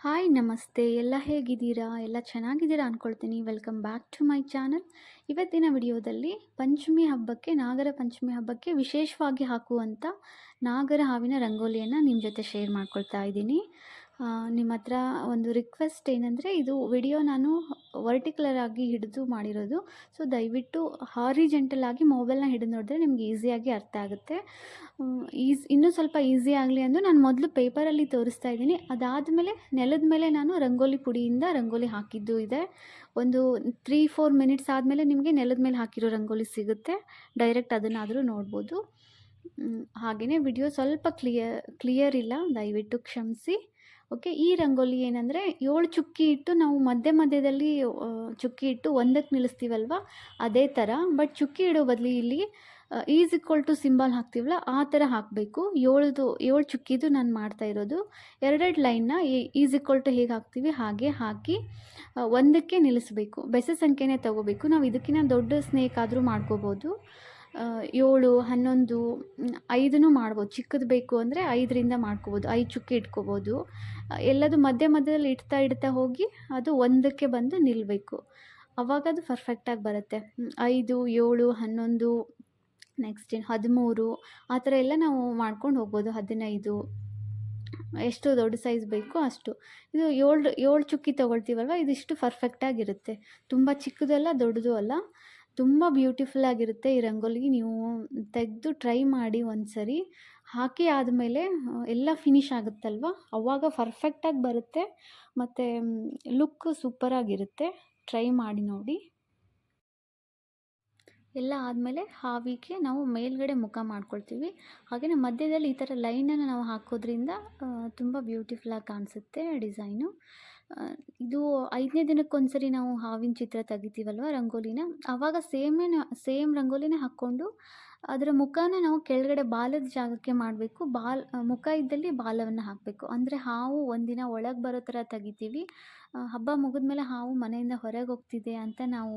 Hi, ನಮಸ್ತೆ. ಎಲ್ಲ ಹೇಗಿದ್ದೀರಾ? ಎಲ್ಲ ಚೆನ್ನಾಗಿದ್ದೀರಾ ಅಂದ್ಕೊಳ್ತೀನಿ welcome back to my channel ಇವತ್ತಿನ ವಿಡಿಯೋದಲ್ಲಿ ಪಂಚಮಿ ಹಬ್ಬಕ್ಕೆ, ನಾಗರ ಪಂಚಮಿ ಹಬ್ಬಕ್ಕೆ ವಿಶೇಷವಾಗಿ ಹಾಕುವಂಥ ನಾಗರ ಹಾವಿನ ರಂಗೋಲಿಯನ್ನು ನಿಮ್ಮ ಜೊತೆ ಶೇರ್ ಮಾಡ್ಕೊಳ್ತಾ ಇದ್ದೀನಿ. ನಿಮ್ಮ ಹತ್ರ ಒಂದು ರಿಕ್ವೆಸ್ಟ್ ಏನಂದರೆ ಇದು ವಿಡಿಯೋ ನಾನು ವರ್ಟಿಕ್ಯುಲರ್ ಆಗಿ ಹಿಡಿದು ಮಾಡಿರೋದು. ಸೊ ದಯವಿಟ್ಟು ಹಾರಿಜೆಂಟಲ್ ಆಗಿ ಮೊಬೈಲ್ನ ಹಿಡಿದು ನೋಡಿದ್ರೆ ನಿಮ್ಗೆ ಈಸಿಯಾಗಿ ಅರ್ಥ ಆಗುತ್ತೆ. ಈಸ್, ಇನ್ನೂ ಸ್ವಲ್ಪ ಈಸಿ ಆಗಲಿ ಅಂದು ನಾನು ಮೊದಲು ಪೇಪರಲ್ಲಿ ತೋರಿಸ್ತಾ ಇದ್ದೀನಿ. ಅದಾದಮೇಲೆ ನೆಲದ ಮೇಲೆ ನಾನು ರಂಗೋಲಿ ಪುಡಿಯಿಂದ ರಂಗೋಲಿ ಹಾಕಿದ್ದು ಇದೆ. ಒಂದು ತ್ರೀ ಫೋರ್ ಮಿನಿಟ್ಸ್ ಆದಮೇಲೆ ನಿಮಗೆ ನೆಲದ ಮೇಲೆ ಹಾಕಿರೋ ರಂಗೋಲಿ ಸಿಗುತ್ತೆ. ಡೈರೆಕ್ಟ್ ಅದನ್ನಾದರೂ ನೋಡ್ಬೋದು. ಹಾಗೆಯೇ ವಿಡಿಯೋ ಸ್ವಲ್ಪ ಕ್ಲಿಯರ್ ಕ್ಲಿಯರ್ ಇಲ್ಲ. ದಯವಿಟ್ಟು ಕ್ಷಮಿಸಿ. ಓಕೆ, ಈ ರಂಗೋಲಿ ಏನಂದರೆ ಏಳು ಚುಕ್ಕಿ ಇಟ್ಟು ನಾವು ಮಧ್ಯ ಮಧ್ಯದಲ್ಲಿ ಚುಕ್ಕಿ ಇಟ್ಟು ಒಂದಕ್ಕೆ ನಿಲ್ಲಿಸ್ತೀವಲ್ವ? ಅದೇ ಥರ. ಬಟ್ ಚುಕ್ಕಿ ಇಡೋ ಬದಲು ಇಲ್ಲಿ ಈಸ್ ಇಕ್ವಲ್ ಟು ಸಿಂಬಲ್ ಹಾಕ್ತೀವಲ್ಲ, ಆ ಥರ ಹಾಕಬೇಕು. ಏಳ್ದು, ಏಳು ಚುಕ್ಕಿದು ನಾನು ಮಾಡ್ತಾ ಇರೋದು. ಎರಡೆರಡು ಲೈನ್ನ ಈಸ್ ಇಕ್ವಲ್ ಟು ಹೇಗೆ ಹಾಕ್ತೀವಿ? ಹಾಗೆ ಹಾಕಿ ಒಂದಕ್ಕೆ ನಿಲ್ಲಿಸಬೇಕು. ಬೆಸ ಸಂಖ್ಯೆನೇ ತಗೋಬೇಕು. ನಾವು ಇದಕ್ಕಿಂತ ದೊಡ್ಡ ಸ್ನೇಕ್ ಆದರೂ ಮಾಡ್ಕೋಬೋದು. ಏಳು, ಹನ್ನೊಂದು ಐದನ್ನು ಮಾಡ್ಬೋದು. ಚಿಕ್ಕದು ಬೇಕು ಅಂದರೆ ಐದರಿಂದ ಮಾಡ್ಕೋಬೋದು. ಐದು ಚುಕ್ಕಿ ಇಟ್ಕೋಬೋದು. ಎಲ್ಲದು ಮಧ್ಯ ಮಧ್ಯದಲ್ಲಿ ಇಡ್ತಾ ಇಡ್ತಾ ಹೋಗಿ ಅದು ಒಂದಕ್ಕೆ ಬಂದು ನಿಲ್ಲಬೇಕು ಅವಾಗ ಅದು ಪರ್ಫೆಕ್ಟಾಗಿ ಬರುತ್ತೆ. ಐದು, ಏಳು, ಹನ್ನೊಂದು ನೆಕ್ಸ್ಟ್ ಏನು, ಹದಿಮೂರು, ಆ ಥರ ಎಲ್ಲ ನಾವು ಮಾಡ್ಕೊಂಡು ಹೋಗ್ಬೋದು. ಹದಿನೈದು, ಎಷ್ಟು ದೊಡ್ಡ ಸೈಜ್ ಬೇಕೋ ಅಷ್ಟು. ಇದು ಏಳು ಏಳು ಚುಕ್ಕಿ ತೊಗೊಳ್ತೀವಲ್ವ? ಇದಿಷ್ಟು ಪರ್ಫೆಕ್ಟಾಗಿರುತ್ತೆ ತುಂಬ ಚಿಕ್ಕದಲ್ಲ, ದೊಡ್ಡದು ಅಲ್ಲ. ತುಂಬ ಬ್ಯೂಟಿಫುಲ್ ಆಗಿರುತ್ತೆ ಈ ರಂಗೋಲಿ ನೀವು ತೆಗೆದು ಟ್ರೈ ಮಾಡಿ ಒಂದು ಸರಿ ಹಾಕಿ ಆದಮೇಲೆ ಎಲ್ಲ ಫಿನಿಶ್ ಆಗುತ್ತಲ್ವ? ಅವಾಗ ಪರ್ಫೆಕ್ಟಾಗಿ ಬರುತ್ತೆ. ಮತ್ತು ಲುಕ್ ಸೂಪರಾಗಿರುತ್ತೆ ಟ್ರೈ ಮಾಡಿ ನೋಡಿ. ಎಲ್ಲ ಆದಮೇಲೆ ಹಾವಿಗೆ ನಾವು ಮೇಲ್ಗಡೆ ಮುಖ ಮಾಡ್ಕೊಳ್ತೀವಿ. ಹಾಗೆಯೇ ಮಧ್ಯದಲ್ಲಿ ಈ ಥರ ಲೈನನ್ನು ನಾವು ಹಾಕೋದ್ರಿಂದ ತುಂಬ ಬ್ಯೂಟಿಫುಲ್ಲಾಗಿ ಕಾಣಿಸುತ್ತೆ ಡಿಸೈನು. ಇದು ಐದನೇ ದಿನಕ್ಕೊಂದ್ಸರಿ ನಾವು ಹಾವಿನ ಚಿತ್ರ ತೆಗಿತೀವಲ್ವ ರಂಗೋಲಿನ? ಆವಾಗ ಸೇಮೇನ ಸೇಮ್ ರಂಗೋಲಿನೇ ಹಾಕ್ಕೊಂಡು ಅದರ ಮುಖನ ನಾವು ಕೆಳಗಡೆ ಬಾಲದ ಜಾಗಕ್ಕೆ ಮಾಡಬೇಕು. ಬಾಲ್ ಮುಖ ಇದ್ದಲ್ಲಿ ಬಾಲವನ್ನು ಹಾಕಬೇಕು. ಅಂದರೆ ಹಾವು ಒಂದಿನ ಒಳಗೆ ಬರೋ ಥರ ತೆಗಿತೀವಿ. ಹಬ್ಬ ಮುಗಿದ ಮೇಲೆ ಹಾವು ಮನೆಯಿಂದ ಹೊರಗೆ ಹೋಗ್ತಿದೆ ಅಂತ ನಾವು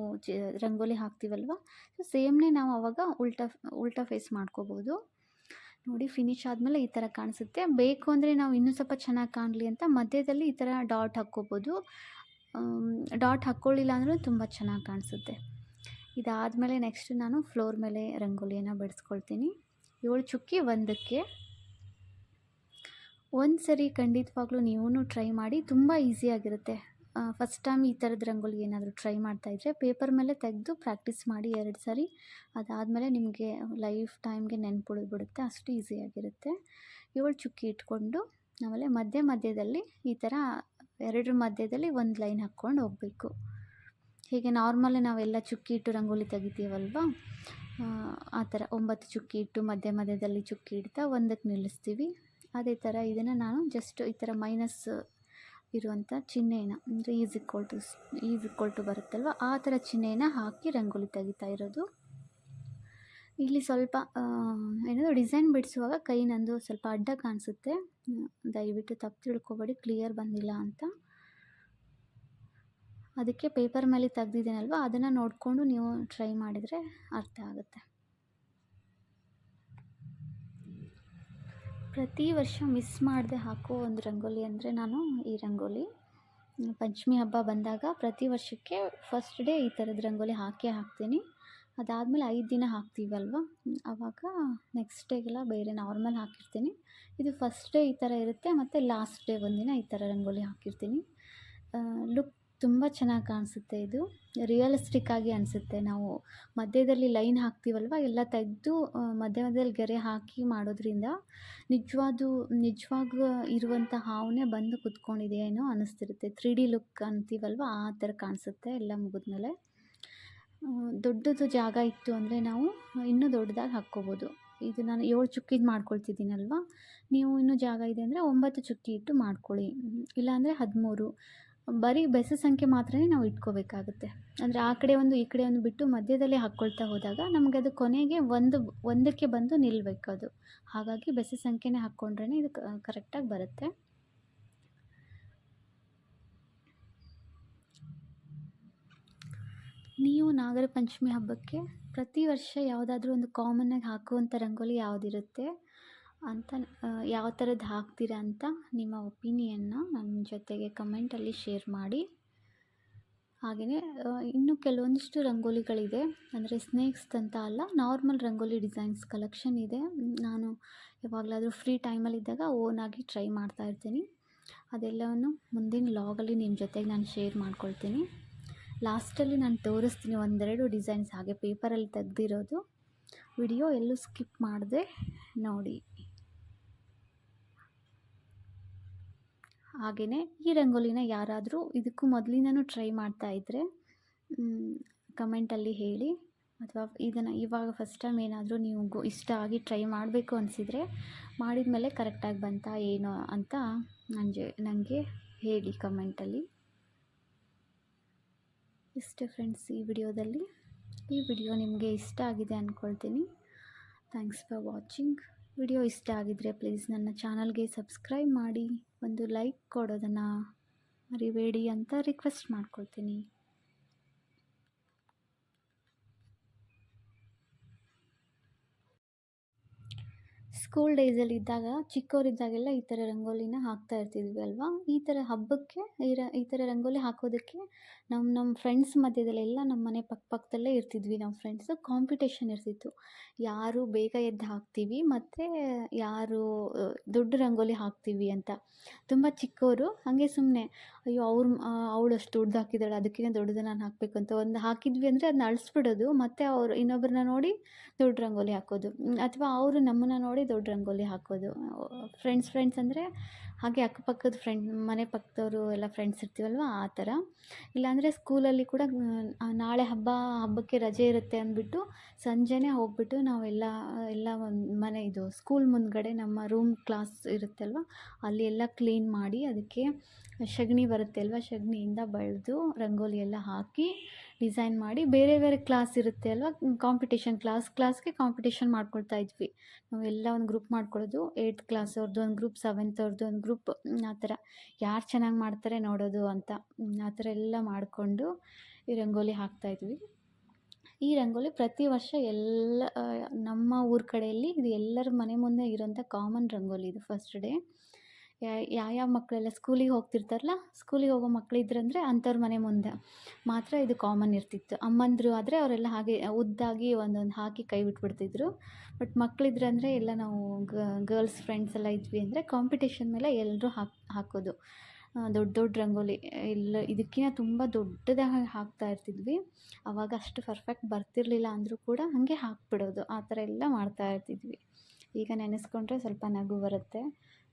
ರಂಗೋಲಿ ಹಾಕ್ತೀವಲ್ವ? ಸೊ ಸೇಮ್ನೇ ನಾವು ಆವಾಗ ಉಲ್ಟಾ ಉಲ್ಟಾ ಫೇಸ್ ಮಾಡ್ಕೋಬೋದು. ನೋಡಿ ಫಿನಿಶ್ ಆದಮೇಲೆ ಈ ಥರ ಕಾಣಿಸುತ್ತೆ. ಬೇಕು ಅಂದರೆ ನಾವು ಇನ್ನೂ ಸ್ವಲ್ಪ ಚೆನ್ನಾಗಿ ಕಾಣಲಿ ಅಂತ ಮಧ್ಯದಲ್ಲಿ ಈ ಥರ ಡಾಟ್ ಹಾಕ್ಕೋಬೋದು. ಡಾಟ್ ಹಾಕ್ಕೊಳ್ಳಿಲ್ಲ ಅಂದರೂ ತುಂಬ ಚೆನ್ನಾಗಿ ಕಾಣಿಸುತ್ತೆ. ಇದಾದಮೇಲೆ ನೆಕ್ಸ್ಟ್ ನಾನು ಫ್ಲೋರ್ ಮೇಲೆ ರಂಗೋಲಿಯನ್ನು ಬಿಡಿಸ್ಕೊಳ್ತೀನಿ. ಏಳು ಚುಕ್ಕಿ ಒಂದಕ್ಕೆ. ಒಂದು ಸರಿ ಖಂಡಿತವಾಗ್ಲೂ ನೀವೂ ಟ್ರೈ ಮಾಡಿ, ತುಂಬ ಈಸಿಯಾಗಿರುತ್ತೆ ಫಸ್ಟ್ ಟೈಮ್ ಈ ಥರದ ರಂಗೋಲಿ ಏನಾದರೂ ಟ್ರೈ ಮಾಡ್ತಾ ಇದ್ದರೆ ಪೇಪರ್ ಮೇಲೆ ತೆಗೆದು ಪ್ರಾಕ್ಟೀಸ್ ಮಾಡಿ ಎರಡು ಸಾರಿ. ಅದಾದಮೇಲೆ ನಿಮಗೆ ಲೈಫ್ ಟೈಮ್ಗೆ ನೆನ್ಪುಳಿದ್ಬಿಡುತ್ತೆ, ಅಷ್ಟು ಈಸಿಯಾಗಿರುತ್ತೆ ಏಳು ಚುಕ್ಕಿ ಇಟ್ಕೊಂಡು ಆಮೇಲೆ ಮಧ್ಯ ಮಧ್ಯದಲ್ಲಿ ಈ ಥರ ಎರಡರ ಮಧ್ಯದಲ್ಲಿ ಒಂದು ಲೈನ್ ಹಾಕ್ಕೊಂಡು ಹೋಗಬೇಕು. ಹೀಗೆ ನಾರ್ಮಲಿ ನಾವೆಲ್ಲ ಚುಕ್ಕಿ ಇಟ್ಟು ರಂಗೋಲಿ ತೆಗಿತೀವಲ್ವ? ಆ ಥರ ಒಂಬತ್ತು ಚುಕ್ಕಿ ಇಟ್ಟು ಮಧ್ಯ ಮಧ್ಯದಲ್ಲಿ ಚುಕ್ಕಿ ಇಡ್ತಾ ಒಂದಕ್ಕೆ ನಿಲ್ಲಿಸ್ತೀವಿ. ಅದೇ ಥರ ಇದನ್ನು ನಾನು ಜಸ್ಟ್ ಈ ಥರ ಮೈನಸ್ ಇರುವಂಥ ಚಿಹ್ನೆನ ಅಂದರೆ is equal to is equal to ಬರುತ್ತಲ್ವ, ಆ ಥರ ಚಿಹ್ನೆನ ಹಾಕಿ ರಂಗೋಲಿ ತೆಗಿತಾ ಇರೋದು. ಇಲ್ಲಿ ಸ್ವಲ್ಪ ಏನಾದರೂ ಡಿಸೈನ್ ಬಿಡಿಸುವಾಗ ಕೈ ನಂದು ಸ್ವಲ್ಪ ಅಡ್ಡ ಕಾಣಿಸುತ್ತೆ. ದಯವಿಟ್ಟು ತಪ್ಪು ತಿಳ್ಕೊಬೇಡಿ, ಕ್ಲಿಯರ್ ಬಂದಿಲ್ಲ ಅಂತ. ಅದಕ್ಕೆ ಪೇಪರ್ ಮೇಲೆ ತೆಗ್ದಿದ್ದೀನಲ್ವ, ಅದನ್ನು ನೋಡಿಕೊಂಡು ನೀವು ಟ್ರೈ ಮಾಡಿದರೆ ಅರ್ಥ ಆಗುತ್ತೆ. ಪ್ರತಿ ವರ್ಷ ಮಿಸ್ ಮಾಡದೆ ಹಾಕೋ ಒಂದು ರಂಗೋಲಿ ಅಂದರೆ ನಾನು ಈ ರಂಗೋಲಿ. ಪಂಚಮಿ ಹಬ್ಬ ಬಂದಾಗ ಪ್ರತಿ ವರ್ಷಕ್ಕೆ ಫಸ್ಟ್ ಡೇ ಈ ಥರದ ರಂಗೋಲಿ ಹಾಕೇ ಹಾಕ್ತೀನಿ. ಅದಾದಮೇಲೆ ಐದು ದಿನ ಹಾಕ್ತೀವಲ್ವ? ಆವಾಗ ನೆಕ್ಸ್ಟ್ ಡೇಗೆಲ್ಲ ಬೇರೆ ನಾರ್ಮಲ್ ಹಾಕಿರ್ತೀನಿ. ಇದು ಫಸ್ಟ್ ಡೇ ಈ ಥರ ಇರುತ್ತೆ, ಮತ್ತು ಲಾಸ್ಟ್ ಡೇ ಒಂದಿನ ಈ ಥರ ರಂಗೋಲಿ ಹಾಕಿರ್ತೀನಿ. ಲುಕ್ ತುಂಬ ಚೆನ್ನಾಗಿ ಕಾಣಿಸುತ್ತೆ ಇದು. ರಿಯಲಿಸ್ಟಿಕ್ ಆಗಿ ಅನಿಸುತ್ತೆ. ನಾವು ಮಧ್ಯದಲ್ಲಿ ಲೈನ್ ಹಾಕ್ತೀವಲ್ವ? ಎಲ್ಲ ತೆಗೆದು ಮಧ್ಯ ಮಧ್ಯದಲ್ಲಿ ಗೆರೆ ಹಾಕಿ ಮಾಡೋದ್ರಿಂದ ನಿಜವಾದ, ನಿಜವಾಗ ಇರುವಂಥ ಹಾವನ್ನೇ ಬಂದು ಕುತ್ಕೊಂಡಿದೆ ಏನೋ ಅನ್ನಿಸ್ತಿರುತ್ತೆ ತ್ರೀ ಡಿ ಲುಕ್ ಅಂತೀವಲ್ವ? ಆ ಥರ ಕಾಣಿಸುತ್ತೆ ಎಲ್ಲ ಮುಗಿದ್ಮೇಲೆ. ದೊಡ್ಡದು ಜಾಗ ಇತ್ತು ಅಂದರೆ ನಾವು ಇನ್ನೂ ದೊಡ್ಡದಾಗಿ ಹಾಕ್ಕೋಬೋದು. ಇದು ನಾನು ಏಳು ಚುಕ್ಕಿದು ಮಾಡ್ಕೊಳ್ತಿದ್ದೀನಲ್ವ? ನೀವು ಇನ್ನೂ ಜಾಗ ಇದೆ ಅಂದರೆ ಒಂಬತ್ತು ಚುಕ್ಕಿ ಇಟ್ಟು ಮಾಡ್ಕೊಳ್ಳಿ. ಇಲ್ಲಾಂದರೆ ಹದಿಮೂರು. ಬರೀ ಬೆಸ ಸಂಖ್ಯೆ ಮಾತ್ರನೇ ನಾವು ಇಟ್ಕೋಬೇಕಾಗುತ್ತೆ. ಅಂದರೆ ಆ ಕಡೆ ಒಂದು, ಈ ಕಡೆ ಒಂದು ಬಿಟ್ಟು ಮಧ್ಯದಲ್ಲಿ ಹಾಕ್ಕೊಳ್ತಾ ಹೋದಾಗ ನಮಗೆ ಅದು ಕೊನೆಗೆ ಒಂದು, ಒಂದಕ್ಕೆ ಬಂದು ನಿಲ್ಲಬೇಕು ಅದು. ಹಾಗಾಗಿ ಬೆಸ ಸಂಖ್ಯೆನೇ ಹಾಕ್ಕೊಂಡ್ರೇ ಇದು ಕರೆಕ್ಟಾಗಿ ಬರುತ್ತೆ. ನೀವು ನಾಗರ ಪಂಚಮಿ ಹಬ್ಬಕ್ಕೆ ಪ್ರತಿ ವರ್ಷ ಯಾವುದಾದ್ರೂ ಒಂದು ಕಾಮನ್ನಾಗಿ ಹಾಕುವಂಥ ರಂಗೋಲಿ ಯಾವುದಿರುತ್ತೆ? ಅಂತ ಯಾವ ಥರದ್ದು ಹಾಕ್ತೀರಾ ಅಂತ ನಿಮ್ಮ ಒಪಿನಿಯನ್ನ ನನ್ನ ಜೊತೆಗೆ ಕಮೆಂಟಲ್ಲಿ ಶೇರ್ ಮಾಡಿ. ಹಾಗೆಯೇ ಇನ್ನು ಕೆಲವೊಂದಿಷ್ಟು ರಂಗೋಲಿಗಳಿದೆ. ಅಂದರೆ ಸ್ನೇಕ್ಸ್ ಅಂತ ಅಲ್ಲ ನಾರ್ಮಲ್ ರಂಗೋಲಿ ಡಿಸೈನ್ಸ್ ಕಲೆಕ್ಷನ್ ಇದೆ. ನಾನು ಯಾವಾಗಲಾದರೂ ಫ್ರೀ ಟೈಮಲ್ಲಿದ್ದಾಗ ಓನಾಗಿ ಟ್ರೈ ಮಾಡ್ತಾ ಇರ್ತೀನಿ. ಅದೆಲ್ಲವನ್ನು ಮುಂದಿನ ಲಾಗಲ್ಲಿ ನಿಮ್ಮ ಜೊತೆಗೆ ನಾನು ಶೇರ್ ಮಾಡ್ಕೊಳ್ತೀನಿ. ಲಾಸ್ಟಲ್ಲಿ ನಾನು ತೋರಿಸ್ತೀನಿ ಒಂದೆರಡು ಡಿಸೈನ್ಸ್ ಹಾಗೆ ಪೇಪರಲ್ಲಿ ತೆಗೆದಿರೋದು. ವಿಡಿಯೋ ಎಲ್ಲೂ ಸ್ಕಿಪ್ ಮಾಡಿದೆ ನೋಡಿ. ಹಾಗೆಯೇ ಈ ರಂಗೋಲಿನ ಯಾರಾದರೂ ಇದಕ್ಕೂ ಮೊದಲಿಂದನೂ ಟ್ರೈ ಮಾಡ್ತಾ ಇದ್ದರೆ ಕಮೆಂಟಲ್ಲಿ ಹೇಳಿ. ಅಥವಾ ಇದನ್ನು ಇವಾಗ ಫಸ್ಟ್ ಟೈಮ್ ಏನಾದರೂ ನೀವು ಇಷ್ಟ ಆಗಿ ಟ್ರೈ ಮಾಡಬೇಕು ಅನಿಸಿದರೆ ಮಾಡಿದ ಮೇಲೆ ಕರೆಕ್ಟಾಗಿ ಬಂತಾ ಏನು ಅಂತ ನನಗೆ ನನಗೆ ಹೇಳಿ ಕಮೆಂಟಲ್ಲಿ ಇಷ್ಟೇ ಫ್ರೆಂಡ್ಸ್ ಈ ವಿಡಿಯೋದಲ್ಲಿ, ಈ ವಿಡಿಯೋ ನಿಮಗೆ ಇಷ್ಟ ಆಗಿದೆ ಅಂದ್ಕೊಳ್ತೀನಿ ಥ್ಯಾಂಕ್ಸ್ ಫಾರ್ ವಾಚಿಂಗ್ ವಿಡಿಯೋ ಇಷ್ಟ ಆಗಿದ್ರೆ ಪ್ಲೀಸ್ ನನ್ನ ಚಾನಲ್ಗೆ ಸಬ್ಸ್ಕ್ರೈಬ್ ಮಾಡಿ. ಒಂದು ಲೈಕ್ ಕೊಡೋದನ್ನು ಮರಿಬೇಡಿ ಅಂತ ರಿಕ್ವೆಸ್ಟ್ ಮಾಡ್ಕೊಳ್ತೀನಿ. ಸ್ಕೂಲ್ ಡೇಸಲ್ಲಿ ಇದ್ದಾಗ ಚಿಕ್ಕವರಿದ್ದಾಗೆಲ್ಲ ಈ ಥರ ರಂಗೋಲಿನ ಹಾಕ್ತಾ ಇರ್ತಿದ್ವಿ ಅಲ್ವಾ? ಈ ಥರ ಹಬ್ಬಕ್ಕೆ ಈ ರ ಈ ಥರ ರಂಗೋಲಿ ಹಾಕೋದಕ್ಕೆ ನಮ್ಮ ನಮ್ಮ ಫ್ರೆಂಡ್ಸ್ ಮಧ್ಯದಲ್ಲೆಲ್ಲ ನಮ್ಮ ಮನೆ ಪಕ್ಕ ಪಕ್ಕದಲ್ಲೇ ಇರ್ತಿದ್ವಿ ನಾವು ಫ್ರೆಂಡ್ಸು ಕಾಂಪಿಟೇಷನ್ ಇರ್ತಿತ್ತು. ಯಾರು ಬೇಗ ಎದ್ದು ಹಾಕ್ತೀವಿ ಮತ್ತು ಯಾರು ದೊಡ್ಡ ರಂಗೋಲಿ ಹಾಕ್ತೀವಿ ಅಂತ. ತುಂಬ ಚಿಕ್ಕವರು. ಹಾಗೆ ಸುಮ್ಮನೆ ಅಯ್ಯೋ, ಅವ್ರು ಅವಳು ಅಷ್ಟು ದೊಡ್ಡದು ಹಾಕಿದ್ದಾಳೆ, ಅದಕ್ಕಿಂತ ದೊಡ್ಡದು ನಾನು ಹಾಕಬೇಕು ಅಂತ ಒಂದು ಹಾಕಿದ್ವಿ ಅಂದರೆ ಅದನ್ನ ಅಳಿಸ್ಬಿಡೋದು. ಮತ್ತು ಅವರು ಇನ್ನೊಬ್ಬರನ್ನ ನೋಡಿ ದೊಡ್ಡ ರಂಗೋಲಿ ಹಾಕೋದು. ಅಥವಾ ಅವರು ನಮ್ಮನ್ನು ನೋಡಿ ದೊಡ್ಡ ರಂಗೋಲಿ ಹಾಕೋದು. ಫ್ರೆಂಡ್ಸ್ ಫ್ರೆಂಡ್ಸ್ ಅಂದರೆ ಹಾಗೆ ಅಕ್ಕಪಕ್ಕದ ಫ್ರೆಂಡ್ ಮನೆ ಪಕ್ಕದವರು ಎಲ್ಲ ಫ್ರೆಂಡ್ಸ್ ಇರ್ತೀವಲ್ವ, ಆ ಥರ ಇಲ್ಲಾಂದರೆ ಸ್ಕೂಲಲ್ಲಿ ಕೂಡ ನಾಳೆ ಹಬ್ಬ, ಹಬ್ಬಕ್ಕೆ ರಜೆ ಇರುತ್ತೆ ಅಂದ್ಬಿಟ್ಟು ಸಂಜೆನೇ ಹೋಗ್ಬಿಟ್ಟು ನಾವೆಲ್ಲ, ಎಲ್ಲ ಒಂದು ಮನೆ ಇದು ಸ್ಕೂಲ್ ಮುಂದ್ಗಡೆ ನಮ್ಮ ರೂಮ್ ಕ್ಲಾಸ್ ಇರುತ್ತಲ್ವ, ಅಲ್ಲಿ ಎಲ್ಲ ಕ್ಲೀನ್ ಮಾಡಿ ಅದಕ್ಕೆ ಸಗಣಿ ಬರುತ್ತೆ ಅಲ್ವ ಸಗಣಿಯಿಂದ ಬಳಿದು ರಂಗೋಲಿ ಎಲ್ಲ ಹಾಕಿ ಡಿಸೈನ್ ಮಾಡಿ ಬೇರೆ ಬೇರೆ ಕ್ಲಾಸ್ ಇರುತ್ತೆ ಅಲ್ವಾ? ಕಾಂಪಿಟೇಷನ್ ಕ್ಲಾಸ್ ಕ್ಲಾಸ್ಗೆ ಕಾಂಪಿಟೇಷನ್ ಮಾಡ್ಕೊಳ್ತಾ ಇದ್ವಿ. ನಾವೆಲ್ಲ ಒಂದು ಗ್ರೂಪ್ ಮಾಡ್ಕೊಳ್ಳೋದು. ಏಯ್ತ್ ಕ್ಲಾಸ್ ಅವ್ರದ್ದು ಒಂದು ಗ್ರೂಪ್ ಸೆವೆಂತ್ ಅವ್ರದ್ದು ಒಂದು ಗ್ರೂಪ್ ಆ ಥರ. ಯಾರು ಚೆನ್ನಾಗಿ ಮಾಡ್ತಾರೆ ನೋಡೋದು ಅಂತ. ಆ ಥರ ಎಲ್ಲ ಮಾಡಿಕೊಂಡು ಈ ರಂಗೋಲಿ ಹಾಕ್ತಾಯಿದ್ವಿ ಈ ರಂಗೋಲಿ ಪ್ರತಿ ವರ್ಷ ಎಲ್ಲ ನಮ್ಮ ಊರ ಕಡೆಯಲ್ಲಿ ಇದು ಎಲ್ಲರ ಮನೆ ಮುಂದೆ ಇರೋಂಥ ಕಾಮನ್ ರಂಗೋಲಿ ಇದು ಫಸ್ಟ್ ಡೇ ಯಾವ್ಯಾವ ಮಕ್ಕಳೆಲ್ಲ ಸ್ಕೂಲಿಗೆ ಹೋಗ್ತಿರ್ತಾರಲ್ಲ, ಸ್ಕೂಲಿಗೆ ಹೋಗೋ ಮಕ್ಕಳಿದ್ರಂದ್ರೆ ಅಂಥವ್ರ ಮನೆ ಮುಂದೆ. ಮಾತ್ರ ಇದು ಕಾಮನ್ ಇರ್ತಿತ್ತು. ಅಮ್ಮಂದರು ಆದರೆ ಅವರೆಲ್ಲ ಹಾಗೆ ಉದ್ದಾಗಿ ಒಂದೊಂದು ಹಾಕಿ ಕೈ ಬಿಟ್ಬಿಡ್ತಿದ್ರು. ಬಟ್ ಮಕ್ಕಳಿದ್ರಂದರೆ ಎಲ್ಲ ನಾವು ಗರ್ಲ್ಸ್ ಫ್ರೆಂಡ್ಸ್ ಎಲ್ಲ ಇದ್ವಿ ಅಂದರೆ ಕಾಂಪಿಟೇಷನ್ ಮೇಲೆ ಎಲ್ಲರೂ ಹಾಕಿ, ಹಾಕೋದು. ದೊಡ್ಡ ದೊಡ್ಡ ರಂಗೋಲಿ, ಎಲ್ಲ ಇದಕ್ಕಿಂತ ತುಂಬ ದೊಡ್ಡದಾಗಿ ಹಾಕ್ತಾ ಇರ್ತಿದ್ವಿ. ಆವಾಗ ಅಷ್ಟು ಪರ್ಫೆಕ್ಟ್ ಬರ್ತಿರಲಿಲ್ಲ ಅಂದರೂ ಕೂಡ ಹಾಗೆ ಹಾಕ್ಬಿಡೋದು. ಆ ಥರ ಎಲ್ಲ ಮಾಡ್ತಾ ಇರ್ತಿದ್ವಿ. ಈಗ ನೆನೆಸ್ಕೊಂಡ್ರೆ ಸ್ವಲ್ಪ ನಗು ಬರುತ್ತೆ.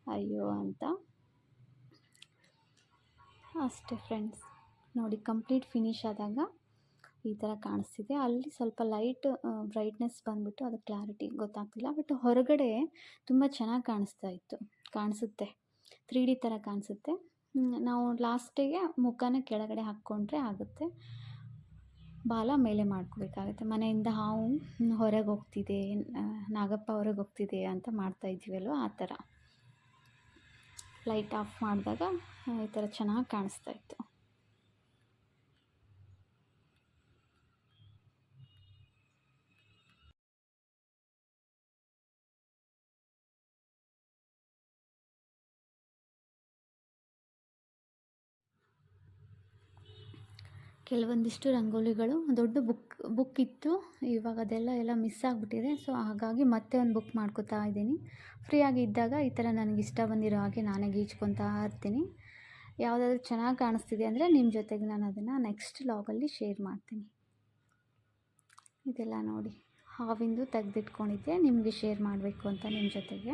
ಅಯ್ಯೋ ಅಂತ. ಅಷ್ಟೇ ಫ್ರೆಂಡ್ಸ್ ನೋಡಿ ಕಂಪ್ಲೀಟ್ ಫಿನಿಶ್ ಆದಾಗ ಈ ಥರ ಕಾಣಿಸ್ತಿದೆ. ಅಲ್ಲಿ ಸ್ವಲ್ಪ ಲೈಟ್ ಬ್ರೈಟ್ನೆಸ್ ಬಂದುಬಿಟ್ಟು ಅದು ಕ್ಲಾರಿಟಿ ಗೊತ್ತಾಗ್ತಿಲ್ಲ. ಬಟ್ ಹೊರಗಡೆ ತುಂಬ ಚೆನ್ನಾಗಿ ಕಾಣಿಸ್ತಾ ಇತ್ತು. ಕಾಣಿಸುತ್ತೆ. ತ್ರೀ ಡಿ ಥರ ಕಾಣಿಸುತ್ತೆ. ನಾವು ಲಾಸ್ಟಿಗೆ ಮುಖನ ಕೆಳಗಡೆ ಹಾಕ್ಕೊಂಡ್ರೆ ಆಗುತ್ತೆ. ಬಾಲ ಮೇಲೆ ಮಾಡ್ಕೋಬೇಕಾಗುತ್ತೆ. ಮನೆಯಿಂದ ಹಾವು ಹೊರಗೆ ಹೋಗ್ತಿದೆ ನಾಗಪ್ಪ ಹೊರಗೆ ಹೋಗ್ತಿದೆ ಅಂತ ಮಾಡ್ತಾ ಇದ್ದೀವಲ್ವ? ಆ ಥರ ಲೈಟ್ ಆಫ್ ಮಾಡಿದಾಗ ಈ ಥರ ಚೆನ್ನಾಗಿ ಕಾಣಿಸ್ತಾ ಇತ್ತು. ಕೆಲವೊಂದಿಷ್ಟು ರಂಗೋಲಿಗಳು, ದೊಡ್ಡ ಬುಕ್ ಬುಕ್ ಇತ್ತು. ಇವಾಗ ಅದೆಲ್ಲ, ಎಲ್ಲ ಮಿಸ್ ಆಗಿಬಿಟ್ಟಿದೆ. ಸೊ ಹಾಗಾಗಿ ಮತ್ತೆ ಒಂದು ಬುಕ್ ಮಾಡ್ಕೋತಾ ಇದ್ದೀನಿ. ಫ್ರೀಯಾಗಿ ಇದ್ದಾಗ ಈ ಥರ ನನಗೆ ಇಷ್ಟ ಬಂದಿರೋ ಹಾಗೆ ನಾನೇ ಗೀಚ್ಕೊತಾ ಇರ್ತೀನಿ. ಯಾವುದಾದ್ರೂ ಚೆನ್ನಾಗಿ ಕಾಣಿಸ್ತಿದೆ ಅಂದರೆ ನಿಮ್ಮ ಜೊತೆಗೆ ನಾನು ಅದನ್ನು ನೆಕ್ಸ್ಟ್ ಲಾಗಲ್ಲಿ ಶೇರ್ ಮಾಡ್ತೀನಿ. ಇದೆಲ್ಲ ನೋಡಿ. ಹಾವಿಂದು ತೆಗೆದಿಟ್ಕೊಂಡಿದ್ದೆ. ನಿಮಗೆ ಶೇರ್ ಮಾಡಬೇಕು ಅಂತ ನಿಮ್ಮ ಜೊತೆಗೆ.